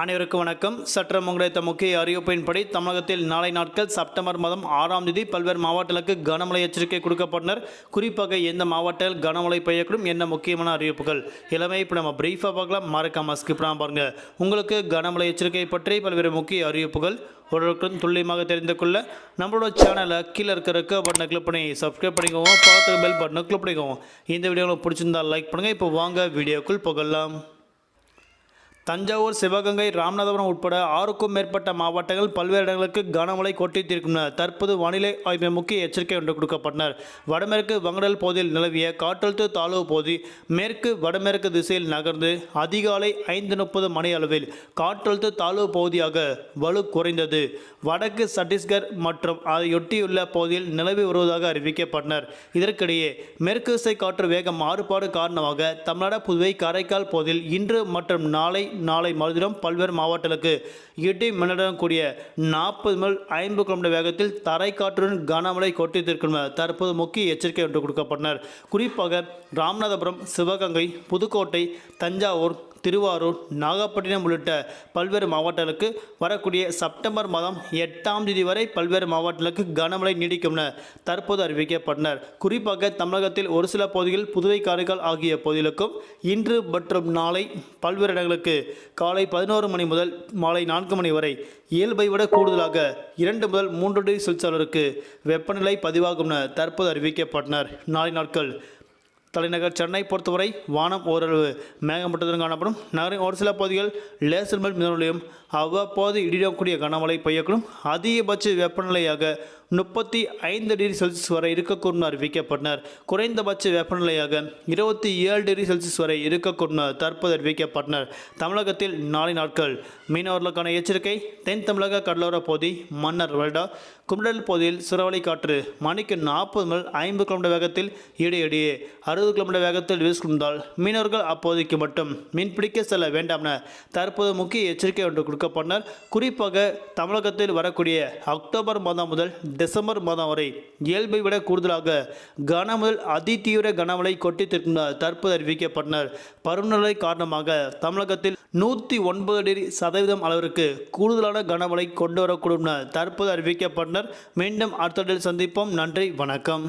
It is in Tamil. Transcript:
அனைவருக்கும் வணக்கம். சற்றம் கிடைத்த முக்கிய அறிவிப்பின்படி தமிழகத்தில் நாளை நாட்கள் செப்டம்பர் மாதம் ஆறாம் தேதி பல்வேறு மாவட்டங்களுக்கு கனமழை எச்சரிக்கை கொடுக்கப்பட்டனர். குறிப்பாக எந்த மாவட்டத்தில் கனமழை பெய்யக்கூடும் என்ன முக்கியமான அறிவிப்புகள் எல்லாமே இப்போ நம்ம பிரீஃபாக பார்க்கலாம். மறக்காம ஸ்கிப் பண்ணாம பாருங்க. உங்களுக்கு கனமழை எச்சரிக்கை பற்றி பல்வேறு முக்கிய அறிவிப்புகள் ஒருவருக்கும் துல்லியமாக தெரிந்து கொள்ள நம்மளோட சேனலை கீழே இருக்கிற இருக்க பட்டனை கிளிக் பண்ணி சப்ஸ்கிரைப் பண்ணிக்கோங்க. பக்கத்துக்கு பெல் பட்டனை கிளிக் பண்ணிக்கோங்க. இந்த வீடியோ உங்களுக்கு பிடிச்சிருந்தா லைக் பண்ணுங்கள் இப்போ வாங்க வீடியோக்குள் புகழலாம் தஞ்சாவூர் சிவகங்கை ராமநாதபுரம் உட்பட ஆறுக்கும் மேற்பட்ட மாவட்டங்கள் பல்வேறு இடங்களுக்கு கனமழை கொட்டித்திருக்கின்றன தற்போது வானிலை ஆய்வு முக்கிய எச்சரிக்கை ஒன்று கொடுக்கப்பட்டனர். வடமேற்கு வங்கடல் பகுதியில் நிலவிய காற்றழுத்த தாழ்வு பகுதி மேற்கு வடமேற்கு திசையில் நகர்ந்து அதிகாலை ஐந்து முப்பது மணி அளவில் காற்றழுத்த தாழ்வு பகுதியாக வலு குறைந்தது. வடக்கு சத்தீஸ்கர் மற்றும் அதையொட்டியுள்ள பகுதியில் நிலவி வருவதாக அறிவிக்கப்பட்டனர். இதற்கிடையே மேற்கு திசை காற்று வேகம் மாறுபாடு காரணமாக தமிழ்நாடு புதுவை காரைக்கால் பகுதியில் இன்று மற்றும் நாளை நாளை மறுதினம் பல்வேறு மாவட்டங்களுக்கு இடி மின்னலுடன் கூடிய நாற்பது முதல் ஐம்பது கிலோமீட்டர் வேகத்தில் தரைக்காற்றுடன் கனமழை கொட்டித்திருக்கும் தற்போது முக்கிய எச்சரிக்கை ஒன்று கொடுக்கப்பட்டனர். குறிப்பாக ராமநாதபுரம் சிவகங்கை புதுக்கோட்டை தஞ்சாவூர் திருவாரூர் நாகப்பட்டினம் உள்ளிட்ட பல்வேறு மாவட்டங்களுக்கு வரக்கூடிய செப்டம்பர் மாதம் எட்டாம் தேதி வரை பல்வேறு மாவட்டங்களுக்கு கனமழை நீடிக்கும் என தற்போது அறிவிக்கப்பட்டனர். குறிப்பாக தமிழகத்தில் ஒரு சில பகுதிகள் புதுவை காரைக்கால் ஆகிய பகுதிகளுக்கும் இன்று மற்றும் நாளை பல்வேறு இடங்களுக்கு காலை பதினோரு மணி முதல் மாலை நான்கு மணி வரை இயல்பை விட கூடுதலாக இரண்டு முதல் மூன்று டிகிரி செல்சியஸ் அளவிற்கு வெப்பநிலை பதிவாகும் என தற்போது அறிவிக்கப்பட்டனர். நாளை நாட்கள் தலைநகர் சென்னை பொறுத்தவரை வானம் ஓரளவு மேகமூட்டத்துடன் காணப்படும். நகரின் ஒரு சில பகுதிகள் லேசர் மேல் மிதமலையும் அவ்வப்போது இடியக்கூடிய கனமழை பெய்யக்கூடும். அதிகபட்ச வெப்பநிலையாக முப்பத்தி ஐந்து டிகிரி செல்சியஸ் வரை இருக்கக்கூடும் அறிவிக்கப்பட்டனர். குறைந்தபட்ச வெப்பநிலையாக இருபத்தி ஏழு டிகிரி செல்சியஸ் வரை இருக்கக்கூடும் தற்போது அறிவிக்கப்பட்டனர். தமிழகத்தில் நாளை நாட்கள் மீனவர்களுக்கான எச்சரிக்கை தென் தமிழக கடலோர பகுதி மன்னர் வருடா கும்டல் பகுதியில் சுறவழி காற்று மணிக்கு நாற்பது முதல் ஐம்பது கிலோமீட்டர் வேகத்தில் இடையிடையே அறுபது கிலோமீட்டர் வேகத்தில் வீசுகின்றால் மீனவர்கள் அப்போதைக்கு மட்டும் மீன்பிடிக்க செல்ல வேண்டாம் என தற்போது முக்கிய எச்சரிக்கை ஒன்று கொடுக்கப்பட்டனர். குறிப்பாக தமிழகத்தில் வரக்கூடிய அக்டோபர் மாதம் முதல் டிசம்பர் மாதம் வரை இயல்பை விட கூடுதலாக கனமுதல் அதிதீவிர கனமழை கொட்டித்திருக்கின்றார் தற்போது அறிவிக்கப்பட்டனர். பருவநிலை காரணமாக தமிழகத்தில் நூற்றி ஒன்பது டிகிரி சதவீதம் அளவிற்கு கூடுதலான கனமழை கொண்டு வரக்கூடும் தற்போது அறிவிக்கப்பட்டனர். மீண்டும் அடுத்த சந்திப்போம். நன்றி வணக்கம்.